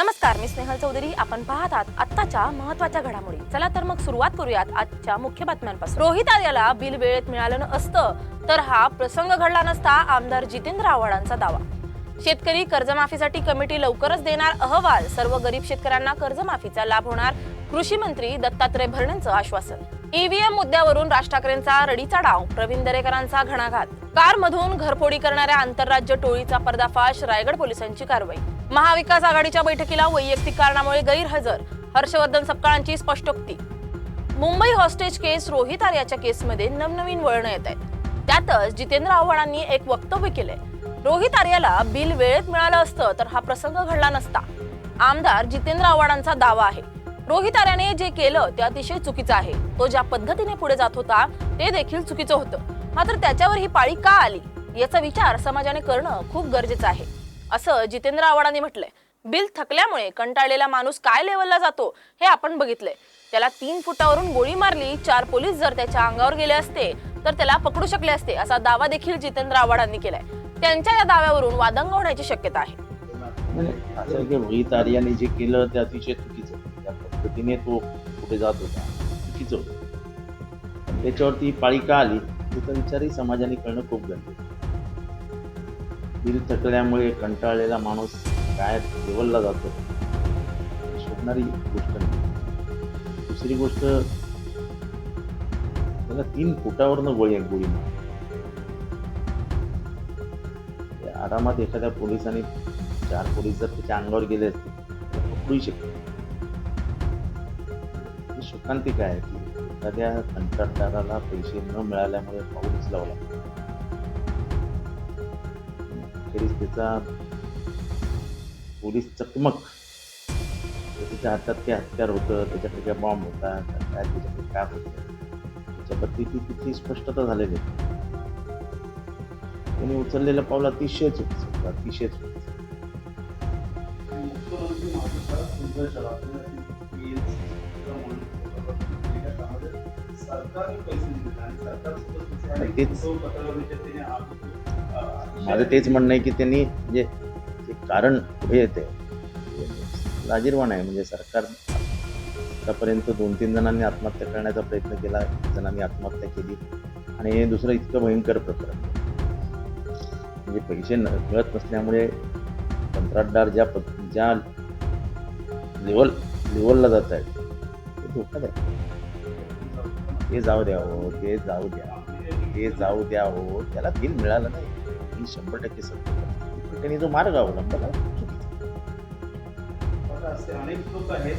नमस्कार मी स्नेहल चौधरी. आपण पाहत आहात आत्ताच्या महत्त्वाच्या घडामोडी. चला तर मग सुरुवात करूयात आजच्या मुख्य बातम्यांपासून. रोहित आर्याला बिल वेळेत मिळालं असतं तर हा प्रसंग घडला नसता आमदार जितेंद्र आव्हाडांचा दावा. शेतकरी कर्जमाफीसाठी कमिटी लवकरच देणार अहवाल. सर्व गरीब शेतकऱ्यांना कर्जमाफीचा लाभ होणार कृषी मंत्री दत्तात्रय भरणेंचं आश्वासन. ईव्हीएम मुद्द्यावरून राज ठाकरेंचा रडीचा डाव प्रवीण दरेकरांचा घणाघात. कारमधून घरफोडी करणाऱ्या आंतरराज्य टोळीचा पर्दाफाश रायगड पोलिसांची कारवाई. महाविकास आघाडीच्या बैठकीला वैयक्तिक कारणामुळे गैरहजर. हर्षवर्धन सपकाळांची स्पष्टोक्ती मुंबई हॉस्टेज केस रोहित आर्याच्या केसमध्ये नवनवीन वळण येत आहेत. त्यातच जितेंद्र आव्हाडांनी एक वक्तव्य केलंय. रोहित आर्याला बिल वेळेत मिळालं असतं तर हा प्रसंग घडला नसता. आमदार जितेंद्र आव्हाडांचा दावा आहे. रोहित आर्याने जे केलं ते अतिशय चुकीचं आहे. तो ज्या पद्धतीने पुढे जात होता ते देखील चुकीचं होतं. मात्र त्याच्यावर ही पाळी का आली? याचा विचार समाजाने करणं खूप गरजेचं आहे. असं जितेंद्र आव्हाडांनी म्हटलंय. बिल थकल्यामुळे कंटाळलेला माणूस काय लेवलला जातो हे आपण बघितलंय. त्याला तीन फुटावरून गोळी मारली चार पोलीस जर त्याच्या अंगावर गेले असते तर त्याला पकडू शकले असते असा दावा देखील जितेंद्र आव्हाडांनी केलाय. त्यांच्या या दाव्यावरून वादंग होण्याची शक्यता आहे. असं की रोहित आर्याने जे केलं ते अतिशय चुकीचं त्या पद्धतीने तो कुठे जात होता. चुकीचं होतं. त्याच्यावरती पाळिका पाळी का आली तर विचारही समाजाने कळणं खूप गरजेचं बिल थकल्यामुळे कंटाळलेला माणूस काय लेवलला जातो. शोधणारी गोष्ट नाही. दुसरी गोष्ट त्याला तीन फुटावरनं गोळी गोळी आरामात एखाद्या पोलिसांनी चार पोलीस जर त्याच्या अंगावर गेले असते तर पकडूही शकते ही काय आहे की एखाद्या कंत्राटदाराला पैसे न मिळाल्यामुळे पाऊल उचलावं लागतं. अखेरीस त्याचा पोलीस चकमक त्याच्या हातात काय हत्यार होतं त्याच्याकडे काय बॉम्ब होता काय त्याच्याकडे काय होतं. त्याच्याबद्दल ती तिथली स्पष्टता झालेली आहे. त्यांनी उचललेलं पाऊल अतिशय चुकीचं होतं अतिशय चुकीचं. सरकारने पैसे दिले. आणि सरकारसोबत माझं तेच म्हणणं आहे की त्यांनी म्हणजे जे कारण पुढे येते लाजीरवाण आहे. म्हणजे सरकार आतापर्यंत दोन तीन जणांनी आत्महत्या करण्याचा प्रयत्न केला. जणांनी आत्महत्या केली. आणि हे दुसरं इतकं भयंकर प्रकरण. म्हणजे पैसे न मिळत नसल्यामुळे कंत्राटदार ज्या पद ज्या लेवल लेवलला जात आहेत ते आहे ते जाऊ द्या हो ते जाऊ द्या. ते जाऊ द्या हो. त्याला बिल मिळालं नाही. ही शंभर टक्के सत्य त्यांनी जो मार्ग अवलंबला अनेक लोक आहेत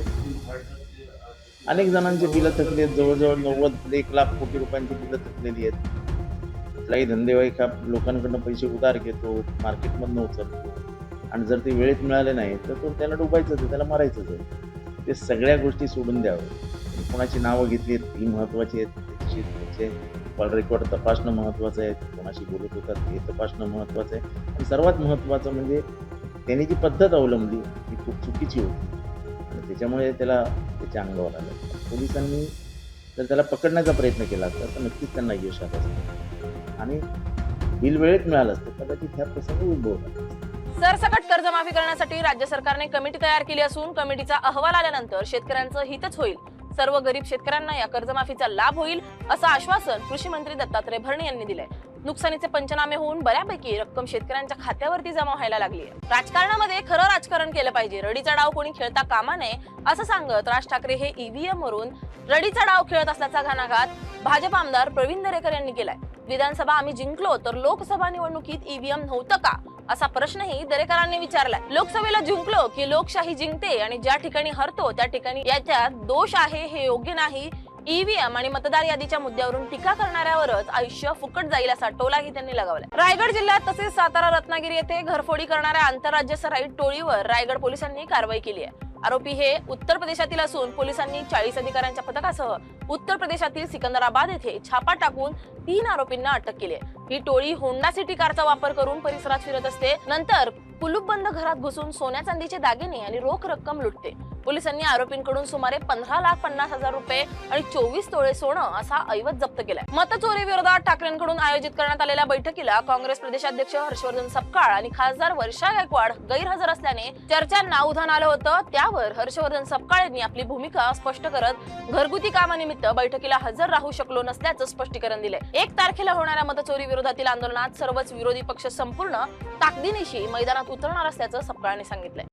अनेक जणांचे बिलं थकली आहेत जवळजवळ नव्वद एक लाख कोटी रुपयांची बिलं थकलेली आहेत. कुठलाही धंदेवाईक हा लोकांकडनं पैसे उधार घेतो मार्केटमधनं उचलतो. आणि जर ते वेळेत मिळाले नाही तर तो त्याला डुबायचंच आहे त्याला मारायचंच आहे. ते सगळ्या गोष्टी सोडून द्यावं. कोणाची नावं घेतली आहेत ती महत्त्वाची आहेत. त्याची त्याचे कॉल रेकॉर्ड तपासणं महत्त्वाचं आहे कोणाशी बोलत होतात हे तपासणं महत्त्वाचं आहे. आणि सर्वात महत्त्वाचं म्हणजे त्याने जी पद्धत अवलंबली ती खूप चुकीची होती. आणि त्याच्यामुळे त्याला त्याच्या अंगावर आलं. पोलिसांनी जर त्याला पकडण्याचा प्रयत्न केला असता तर नक्कीच त्यांना यश आलं असतं. आणि बिल वेळेत मिळालं असतं कदाचित ह्या प्रसंग उद्भवला सरसकट कर्जमाफी करण्यासाठी राज्य सरकारने कमिटी तयार केली असून कमिटीचा अहवाल आल्यानंतर शेतकऱ्यांचं हितच होईल. सर्व गरीब शेतकऱ्यांना या कर्जमाफीचा लाभ होईल असं आश्वासन कृषी मंत्री दत्तात्रय भरणे यांनी दिलंय. नुकसानीचे पंचनामे होऊन बऱ्यापैकी रक्कम शेतकऱ्यांच्या खात्यावरती जमा व्हायला लागली आहे. राजकारणामध्ये खरं राजकारण केलं पाहिजे. रडीचा डाव कोणी खेळता कामा नये असं सांगत राज ठाकरे हे ईव्हीएम वरून रडीचा डाव खेळत असल्याचा घणाघात भाजप आमदार प्रवीण दरेकर यांनी केलाय. विधानसभा आम्ही जिंकलो तर लोकसभा निवडणुकीत ईव्हीएम नव्हतं का? असा प्रश्नही दरेकरांनी विचारलाय. लोकसभेला जिंकलो की लोकशाही जिंकते आणि ज्या ठिकाणी हरतो त्या ठिकाणी याच्यात दोष आहे हे योग्य नाही ईव्हीएम आणि मतदार यादीच्या मुद्द्यावरून टीका करणाऱ्यावरच आयुष्य फुकट जाईल असा टोलाही त्यांनी लगावला रायगड जिल्ह्यात तसेच सातारा रत्नागिरी येथे घरफोडी करणाऱ्या आंतरराज्य सराईत टोळीवर रायगड पोलिसांनी कारवाई केली आहे. आरोपी हे उत्तर प्रदेशातील असून पोलिसांनी चाळीस अधिकाऱ्यांच्या पथकासह उत्तर प्रदेशातील सिकंदराबाद येथे छापा टाकून तीन आरोपींना अटक केली आहे. ही टोळी होंडा सिटी कारचा वापर करून परिसरात फिरत असते. नंतर कुलूपबंद घरात घुसून सोन्या चांदीचे दागिने आणि रोख रक्कम लुटते. पोलिसांनी आरोपींकडून सुमारे पंधरा लाख पन्नास हजार रुपये आणि चोवीस तोळे सोनं असा ऐवज जप्त केलाय. मतचोरी विरोधात ठाकरेंकडून आयोजित करण्यात आलेल्या बैठकीला काँग्रेस प्रदेशाध्यक्ष हर्षवर्धन सपकाळ आणि खासदार वर्षा गायकवाड गैरहजर असल्याने चर्चांना उधाण आलं होतं. त्यावर हर्षवर्धन सपकाळ यांनी आपली भूमिका स्पष्ट करत घरगुती कामानिमित्त बैठकीला हजर राहू शकलो नसल्याचं स्पष्टीकरण दिलंय. एक तारखेला होणाऱ्या मतचोरी विरोधातील आंदोलनात सर्वच विरोधी पक्ष संपूर्ण ताकदीनिशी मैदानात उतरणार असल्याचं सपकाळने सांगितलंय.